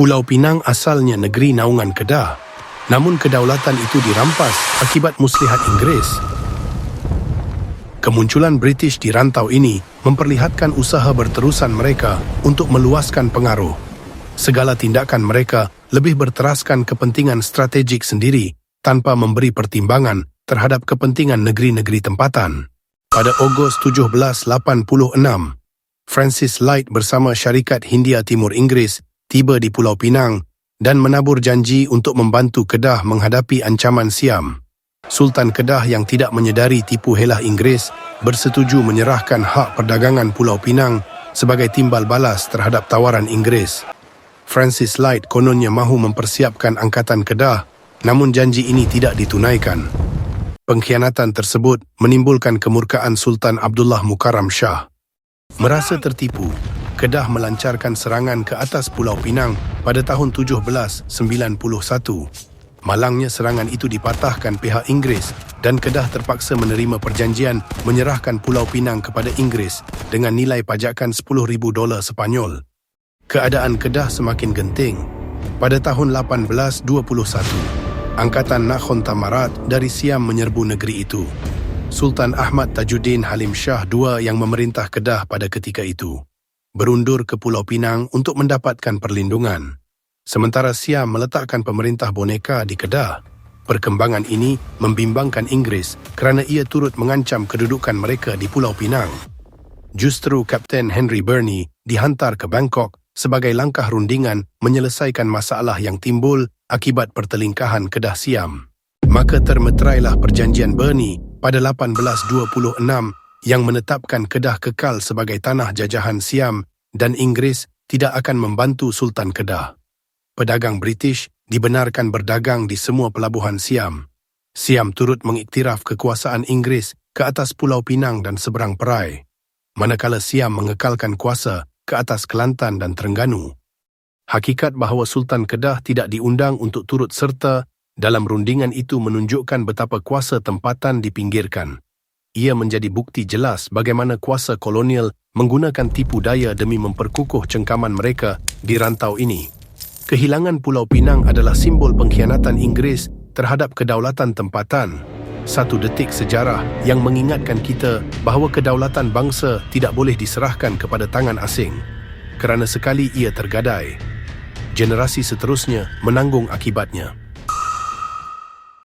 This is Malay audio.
Pulau Pinang asalnya negeri naungan Kedah. Namun kedaulatan itu dirampas akibat muslihat Inggeris. Kemunculan British di rantau ini memperlihatkan usaha berterusan mereka untuk meluaskan pengaruh. Segala tindakan mereka lebih berteraskan kepentingan strategik sendiri tanpa memberi pertimbangan terhadap kepentingan negeri-negeri tempatan. Pada Ogos 1786, Francis Light bersama syarikat Hindia Timur Inggeris tiba di Pulau Pinang dan menabur janji untuk membantu Kedah menghadapi ancaman Siam. Sultan Kedah yang tidak menyedari tipu helah Inggeris bersetuju menyerahkan hak perdagangan Pulau Pinang sebagai timbal balas terhadap tawaran Inggeris. Francis Light kononnya mahu mempersiapkan Angkatan Kedah namun janji ini tidak ditunaikan. Pengkhianatan tersebut menimbulkan kemurkaan Sultan Abdullah Mukarram Shah. Merasa tertipu, Kedah melancarkan serangan ke atas Pulau Pinang pada tahun 1791. Malangnya serangan itu dipatahkan pihak Inggeris dan Kedah terpaksa menerima perjanjian menyerahkan Pulau Pinang kepada Inggeris dengan nilai pajakan 10,000 dolar Sepanyol. Keadaan Kedah semakin genting. Pada tahun 1821, Angkatan Nakhon Tamarat dari Siam menyerbu negeri itu. Sultan Ahmad Tajuddin Halim Shah II yang memerintah Kedah pada ketika itu berundur ke Pulau Pinang untuk mendapatkan perlindungan. Sementara Siam meletakkan pemerintah boneka di Kedah, perkembangan ini membimbangkan Inggeris kerana ia turut mengancam kedudukan mereka di Pulau Pinang. Justru Kapten Henry Burney dihantar ke Bangkok sebagai langkah rundingan menyelesaikan masalah yang timbul akibat pertelingkahan Kedah Siam. Maka termeterailah perjanjian Burney pada 1826 yang menetapkan Kedah kekal sebagai tanah jajahan Siam dan Inggeris tidak akan membantu Sultan Kedah pedagang British dibenarkan berdagang di semua pelabuhan Siam. Siam turut mengiktiraf kekuasaan Inggeris ke atas Pulau Pinang dan seberang perai, manakala Siam mengekalkan kuasa ke atas Kelantan dan Terengganu. Hakikat bahawa Sultan Kedah tidak diundang untuk turut serta dalam rundingan itu menunjukkan betapa kuasa tempatan dipinggirkan. Ia menjadi bukti jelas bagaimana kuasa kolonial menggunakan tipu daya demi memperkukuh cengkaman mereka di rantau ini. Kehilangan Pulau Pinang adalah simbol pengkhianatan Inggeris terhadap kedaulatan tempatan. Satu detik sejarah yang mengingatkan kita bahawa kedaulatan bangsa tidak boleh diserahkan kepada tangan asing kerana sekali ia tergadai, generasi seterusnya menanggung akibatnya.